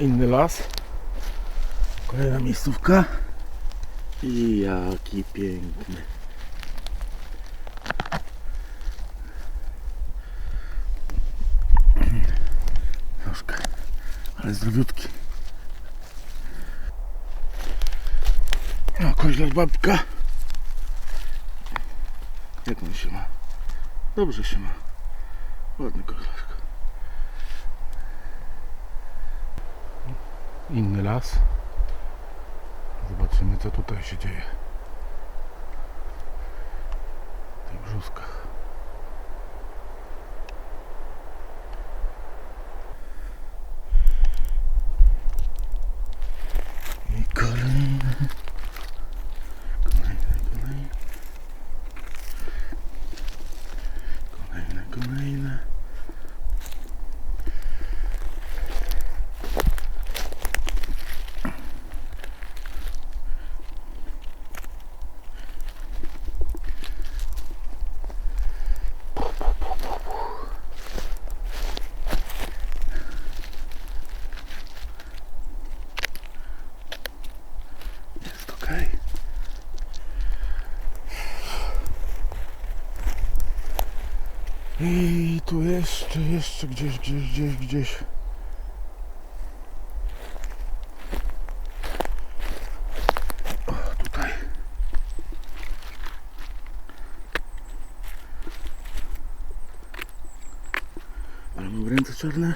Inny las. Kolejna miejscówka. I jaki piękny. Troszkę, ale zdrowiutki. No, koźlarz babka. Jak on się ma? Dobrze się ma. Ładny koźlarz. Inny las. Zobaczymy co tutaj się dzieje. W tych brzuskach. I tu jeszcze, jeszcze gdzieś, gdzieś, gdzieś, gdzieś. Tutaj. Ale mam ręce czarne.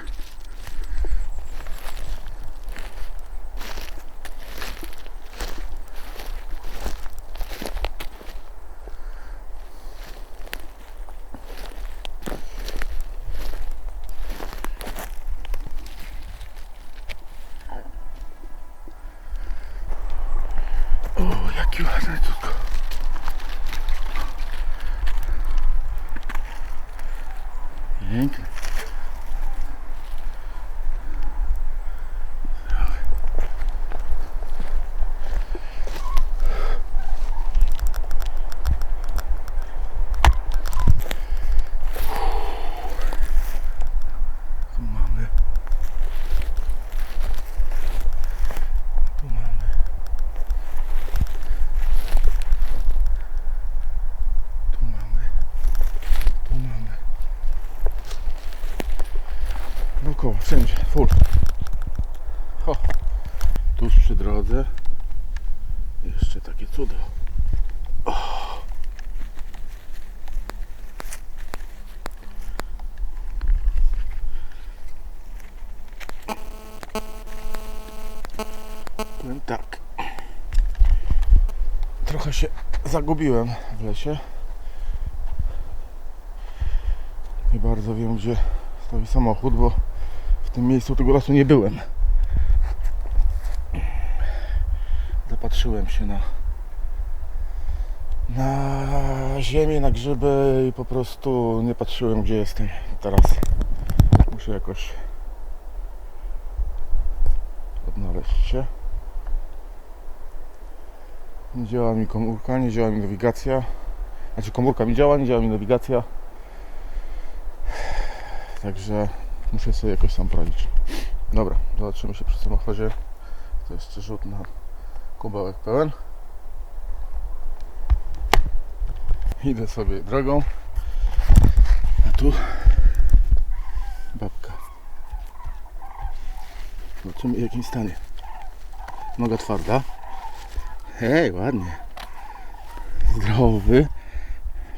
O, jaki ładny tylko. Piękny. Tu mamy. Tu mamy. Tu mamy. Tu mamy. Dookoła, wszędzie, full. Ho. Tuż przy drodze. Jeszcze takie cudo. O. Powiem tak. Trochę się zagubiłem w lesie. Nie bardzo wiem, gdzie stoi samochód, bo w tym miejscu tego lasu nie byłem. Zapatrzyłem się na na ziemię, na grzyby i po prostu nie patrzyłem, gdzie jestem teraz. Muszę jakoś odnaleźć się. Nie działa mi komórka, nie działa mi nawigacja. Znaczy komórka mi działa, nie działa mi nawigacja. Także muszę sobie jakoś sam poradzić. Dobra, zobaczymy się przy samochodzie. To jeszcze rzut na kubełek pełen. Idę sobie drogą. A tu babka. Zobaczymy w jakim stanie. Noga twarda. Hej, ładnie. Zdrowy,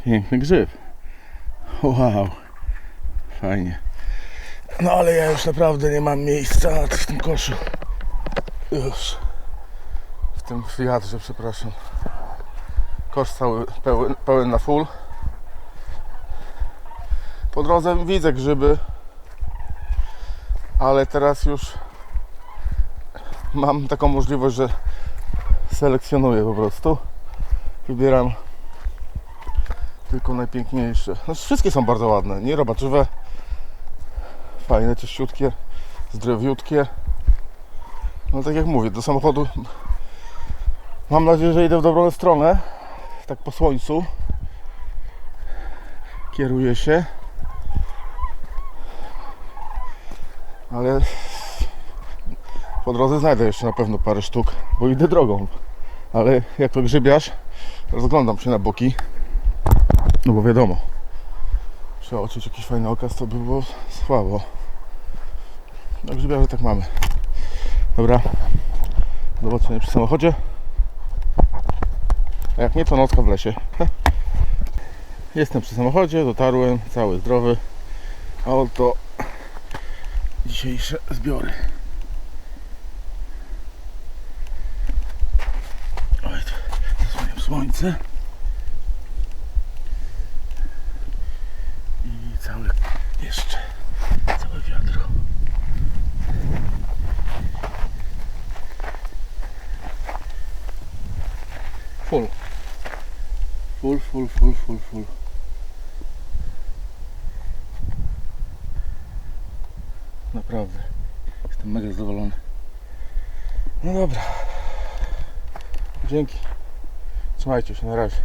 piękny grzyb. Wow, fajnie. No ale ja już naprawdę nie mam miejsca w tym koszu. Już. W tym wiatrze, przepraszam. Kosz cały pełen, pełen na full. Po drodze widzę grzyby, ale teraz już mam taką możliwość, że selekcjonuję po prostu. Wybieram tylko najpiękniejsze. No, wszystkie są bardzo ładne, nie robaczywe. Fajne, czyściutkie, zdrowiutkie. No tak jak mówię, do samochodu mam nadzieję, że idę w dobrą stronę. Tak po słońcu. Kieruję się. Ale Po drodze znajdę jeszcze na pewno parę sztuk, bo idę drogą. Ale jak to grzybiarz, rozglądam się na boki. No bo wiadomo, trzeba oczuć jakiś fajny okaz, to by było słabo. No grzybiarze tak mamy. Dobra, do zobaczenia przy samochodzie. A jak nie, to nocka w lesie. Jestem przy samochodzie, dotarłem, cały zdrowy. A oto dzisiejsze zbiory. Oj, zasłaniam słońce. I cały jeszcze całe wiadro. Full. Full, full, full, full, full. Naprawdę. Jestem mega zadowolony. No dobra. Dzięki. Trzymajcie się, na razie.